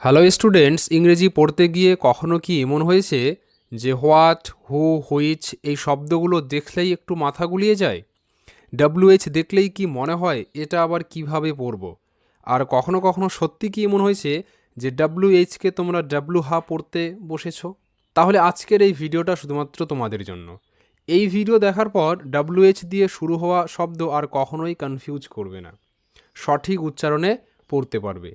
Hello students ইংরেজি পড়তে গিয়ে কখনো কি এমন হয়েছে যে হোয়াট হু হুইচ এই শব্দগুলো দেখলেই একটু মাথা গুলিয়ে যায়? ডাব্লিউএইচ দেখলেই কি মনে হয় এটা আবার কীভাবে পড়ব? আর কখনো কখনো সত্যি কি এমন হয়েছে যে ডাব্লিউএইচকে তোমরা ডাব্লু হা পড়তে বসেছো? তাহলে আজকের এই ভিডিওটা শুধুমাত্র তোমাদের জন্য। এই ভিডিও দেখার পর ডাব্লিউএইচ দিয়ে শুরু হওয়া শব্দ আর কখনোই কনফিউজ করবে না। সঠিক উচ্চারণে পড়তে পারবে।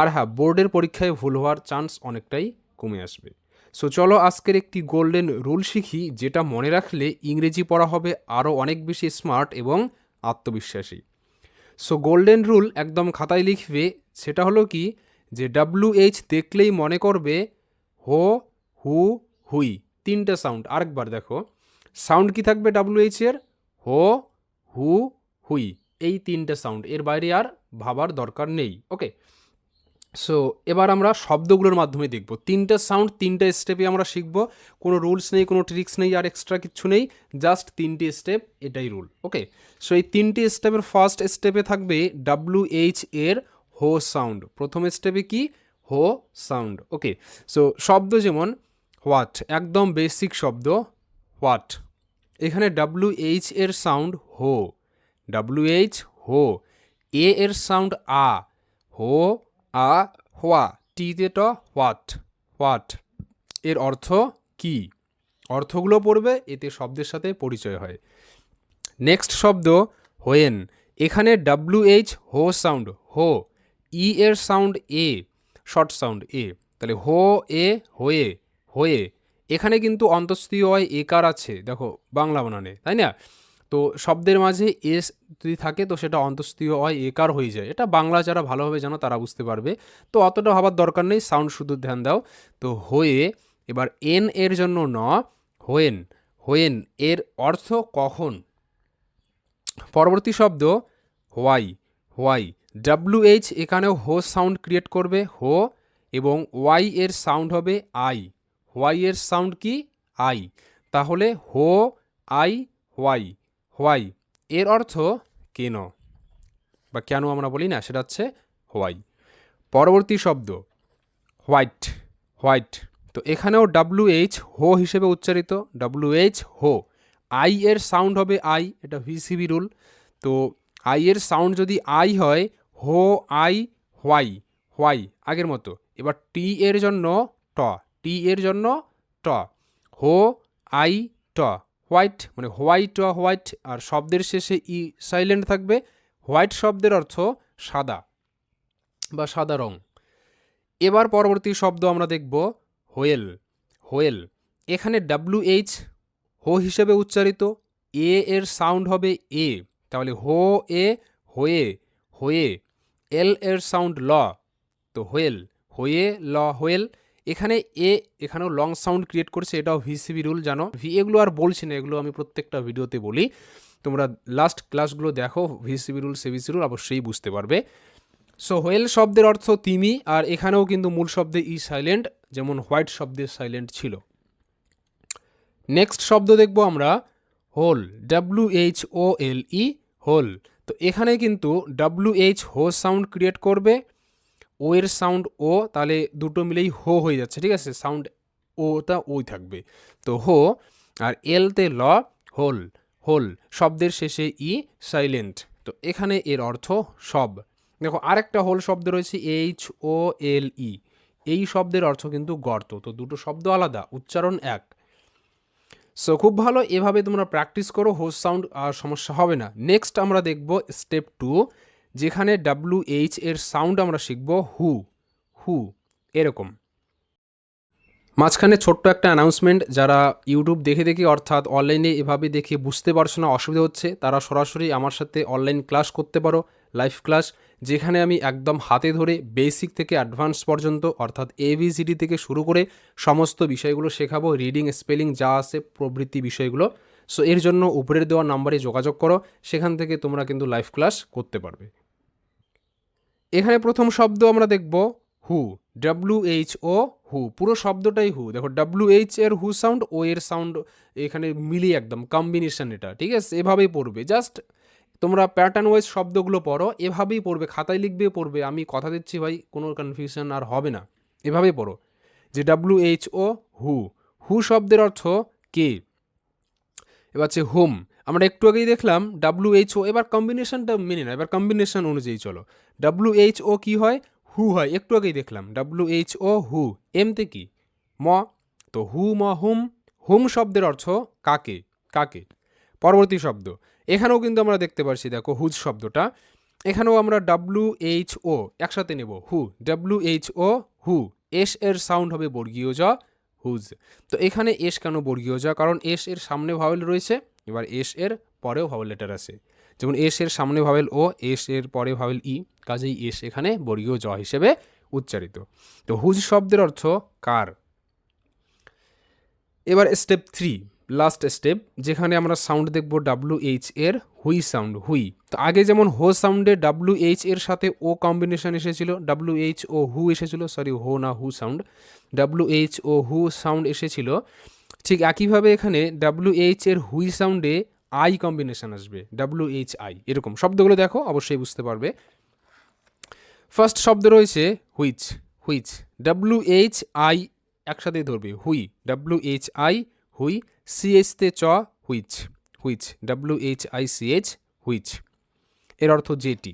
আর হ্যাঁ বোর্ডের পরীক্ষায় ভুল হওয়ার চান্স অনেকটাই কমে আসবে। সো চলো আজকের একটি গোল্ডেন রুল শিখি, যেটা মনে রাখলে ইংরেজি পড়া হবে আরও অনেক বেশি স্মার্ট এবং আত্মবিশ্বাসী। সো গোল্ডেন রুল একদম খাতায় লিখবে, সেটা হলো কি? যে ডাব্লু এইচ দেখলেই মনে করবে হো, হু, হুই, তিনটে সাউন্ড আরেকবার দেখো সাউন্ড কি থাকবে ডাব্লু এইচ এর? হো, হু, হুই, এই তিনটে সাউন্ড এর বাইরে আর ভাবার দরকার নেই। ওকে সো এবার আমরা শব্দগুলোর মাধ্যমে দেখব। তিনটে সাউন্ড তিনটে স্টেপে আমরা শিখব। কোনো রুলস নেই, কোনো ট্রিক্স নেই, আর এক্সট্রা কিচ্ছু নেই। জাস্ট তিনটি স্টেপ এটাই রুল ওকে সো এই তিনটি স্টেপের ফার্স্ট স্টেপে থাকবে ডাব্লু এইচ এর হো সাউন্ড প্রথম স্টেপে কি? হো সাউন্ড ওকে সো শব্দ যেমন হোয়াট একদম বেসিক শব্দ হোয়াট এখানে ডাব্লু এইচ এর সাউন্ড হো ডাব্লু এইচ হো এ এর সাউন্ড আ হো আ, হোয়া, টিতে ট, হোয়াট হোয়াট। এর অর্থ কি? অর্থগুলো পড়বে, এতে শব্দের সাথে পরিচয় হয়। নেক্সট শব্দ, হোয়েন। এখানে ডাব্লু এইচ, হো সাউন্ড, হো। ই এর সাউন্ড এ, শর্ট সাউন্ড এ। তাহলে হো, এ, হয়ে হয়ে। এখানে কিন্তু অন্তস্থীয় হয় একার আছে? দেখো, বাংলা বানানে, তাই না? তো শব্দের মাঝে এস যদি থাকে তো সেটা অন্তস্থীয় হয়, একার হয়ে যায়। এটা বাংলা যারা ভালোভাবে জানো তারা বুঝতে পারবে। তো অতটা ভাবার দরকার নেই, সাউন্ড শুধু ধ্যান দাও। তো হয়ে, এবার এন এর জন্য ন, হোয়েন হোয়েন এর অর্থ কখন? পরবর্তী শব্দ, হোয়াই হোয়াই। ডাব্লু এইচ এখানেও হো সাউন্ড ক্রিয়েট করবে, হো, এবং ওয়াই এর সাউন্ড হবে আই। হোয়াই এর সাউন্ড কি? আই। তাহলে হো, আই, হোয়াই। হোয়াই। এর অর্থ কেন? বা কেন আমরা বলি না, সেটা হচ্ছে হোয়াই। পরবর্তী শব্দ, হোয়াইট হোয়াইট। তো এখানেও ডাব্লু এইচ হো হিসেবে উচ্চারিত ডাব্লু এইচ হো। আই এর সাউন্ড হবে আই এটা ভিসিবি রুল তো আই এর সাউন্ড যদি আই হয়, হো, আই, হোয়াই হোয়াই, আগের মতো। এবার টি এর জন্য ট টি এর জন্য ট। হো, আই, ট। হোয়াইট মানে হোয়াইট অ হোয়াইট, আর শব্দের শেষে ই সাইলেন্ট থাকবে। হোয়াইট শব্দের অর্থ সাদা বা সাদা রং। এবার পরবর্তী শব্দ আমরা দেখব হোয়েল। হোয়েল, এখানে ডাব্লু এইচ হো হিসেবে উচ্চারিত। এ এর সাউন্ড হবে এ, তাহলে হো এ, হয়ে হয়ে। এল এর সাউন্ড ল, তো হোয়েল, হয়ে, ল, হোয়েল। এখানে এ, এখানেও লং সাউন্ড ক্রিয়েট করছে, এটাও ভিসিবি রুল জানো? ভি এগুলো আর বলছি না, এগুলো আমি প্রত্যেকটা ভিডিওতে বলি। তোমরা লাস্ট ক্লাসগুলো দেখো ভিসিবি রুল সেভিসি রুল অবশ্যই বুঝতে পারবে। সো হোয়েল শব্দের অর্থ তিমি, আর এখানেও কিন্তু মূল শব্দে ই সাইলেন্ট যেমন হোয়াইট শব্দে সাইলেন্ট ছিল। নেক্সট শব্দ দেখব আমরা whole W H O L E whole তো এখানে কিন্তু ডাব্লু এইচ হো সাউন্ড ক্রিয়েট করবে ও এর সাউন্ড ও তাহলে দুটো মিলেই হো হয়ে যাচ্ছে, ঠিক আছে? সাউন্ড ওটা ওই থাকবে। তো হো আর এলতে ল, হোল হোল, শব্দের শেষে ই সাইলেন্ট তো এখানে এর অর্থ সব। দেখো, আরেকটা হোল শব্দ রয়েছে, এইচ ও এল ই। এই শব্দের অর্থ কিন্তু গর্ত। তো দুটো শব্দ আলাদা, উচ্চারণ এক। সো খুব ভালো, এভাবে তোমরা প্র্যাকটিস করো হোস সাউন্ড আর সমস্যা হবে না। নেক্সট আমরা দেখব স্টেপ টু যেখানে ডাব্লু এইচ এর সাউন্ড আমরা শিখব হু হু, এরকম। মাঝখানে ছোট্ট একটা অ্যানাউন্সমেন্ট যারা ইউটিউব দেখে দেখে, অর্থাৎ অনলাইনে এভাবে দেখে বুঝতে পারছ না, অসুবিধা হচ্ছে, তারা সরাসরি আমার সাথে অনলাইন ক্লাস করতে পারো লাইভ ক্লাস যেখানে আমি একদম হাতে ধরে বেসিক থেকে অ্যাডভান্স পর্যন্ত, অর্থাৎ এবিসিডি থেকে শুরু করে সমস্ত বিষয়গুলো শেখাবো রিডিং স্পেলিং যা আছে, প্রভৃতি বিষয়গুলো। সো এর জন্য উপরের দেওয়া নাম্বারে যোগাযোগ করো, সেখান থেকে তোমরা কিন্তু লাইভ ক্লাস করতে পারবে। এখানে প্রথম শব্দ আমরা দেখব হু ডাব্লু এইচ ও হু পুরো শব্দটাই হু দেখো ডাব্লু এইচ এর হু সাউন্ড ও এর সাউন্ড এখানে মিলিয়ে একদম কম্বিনেশন এটা, ঠিক আছে? এভাবেই পড়বে। জাস্ট তোমরা প্যাটার্ন ওয়াইজ শব্দগুলো পড়ো, এভাবেই পড়বে, খাতায় লিখবে, পড়বে। আমি কথা দিচ্ছি ভাই, কোনো কনফিউশন আর হবে না। এভাবেই পড়ো। যে ডাব্লু এইচ ও হু হু শব্দের অর্থ কে? এবার হচ্ছে হোম। আমরা একটু আগেই দেখলাম ডাব্লু এইচ ও এবার কম্বিনেশনটা মেনে না এবার কম্বিনেশন অনুযায়ী চলো। ডাব্লু এইচ ও কী হয়? হু হয়, একটু আগেই দেখলাম। ডাব্লু এইচ ও হু। এমতে কি? ম। তো হু, ম, হুম। হুম শব্দের অর্থ কাকে? কাকে? পরবর্তী শব্দ। এখানেও কিন্তু আমরা দেখতে পাচ্ছি দেখো, হুজ শব্দটা। এখানেও আমরা ডাব্লু এইচ ও একসাথে নেব, who. W H O who. S এর সাউন্ড হবে বর্গীয় জ। হুজ তো এখানে এস কেন বর্গীয়? যা কারণ এস এর সামনে ভাওয়েল রয়েছে, এবার এস এর পরেও ভাওয়েল লেটার আছে। যেমন এস এর সামনে ভাওয়েল ও এস এর পরে ভাওয়েল ই কাজেই এস এখানে বর্গীয় জ হিসেবে উচ্চারিত। তো হুজ শব্দের অর্থ কার? এবার স্টেপ থ্রি লাস্ট স্টেপ যেখানে আমরা সাউন্ড দেখব ডাব্লু এইচ এর হুই সাউন্ড হুই তো আগে যেমন হো সাউন্ডে ডাব্লু এইচ এর সাথে ও কম্বিনেশন এসেছিল ডাব্লু এইচ ও হু এসেছিল সরি হো না who sound W H O who sound এসেছিল, ঠিক একইভাবে এখানে ডাব্লু এইচ এর হুই সাউন্ডে আই কম্বিনেশন আসবে ডাব্লু এইচ আই এরকম। শব্দগুলো দেখো, অবশ্যই বুঝতে পারবে। ফার্স্ট শব্দ রয়েছে which which W H I একসাথেই ধরবে হুই ডাব্লু এইচ আই হুই সিএইচতে চ, which which W H I C H which. এর অর্থ জেটি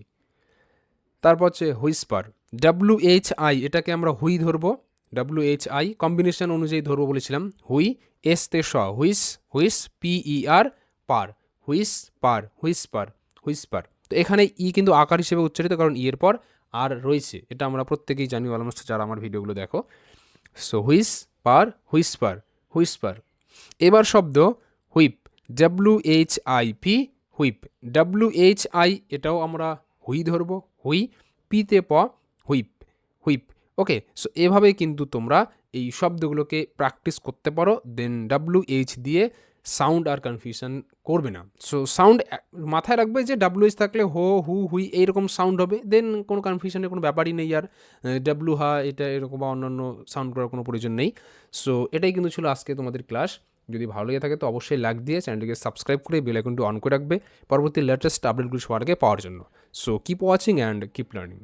তারপর হচ্ছে হুইসপার। ডাব্লু এইচ আই এটাকে আমরা হুই ধরবো। ডাব্লু এইচ আই কম্বিনেশন অনুযায়ী ধরবো বলেছিলাম। হুই, এস তে স, হুইস হুইস পিই আর, পার। হুইস পার হুইস পার হুইস পার তো এখানে ই কিন্তু আকার হিসেবে উচ্চারিত, কারণ ই পর আর রয়েছে। এটা আমরা প্রত্যেকেই জানি, অলমোস্ট যারা আমার ভিডিওগুলো দেখো। সো হুইস পার হুইস পার হুইস পার এবার শব্দ whip W H I P whip. W H I এটাও আমরা হুই ধরব, হুই পিতে প, হুইপ হুইপ। ওকে সো এভাবে কিন্তু তোমরা এই শব্দগুলোকে প্র্যাকটিস করতে পারো দেন ডাব্লু এইচ দিয়ে সাউন্ড আর কনফিউশন করবে না। সো সাউন্ড মাথায় রাখবে যে ডাব্লু এইচ থাকলে হো, হু, হুই এইরকম সাউন্ড হবে। দেন কোনো কনফিউশনের কোনো ব্যাপারই নেই আর ডাব্লু হা, এটা এরকম বা অন্যান্য সাউন্ড করার কোনো প্রয়োজন নেই। সো এটাই কিন্তু ছিল আজকে তোমাদের ক্লাস। যদি ভালো লেগে থাকে তো অবশ্যই লাইক দিয়ে চ্যানেলটিকে সাবস্ক্রাইব করে বেল আইকনটি অন করে রাখবে। পরবর্তী লেটেস্ট আপডেটগুলো সবার আগে পাওয়ার জন্য। So keep watching and keep learning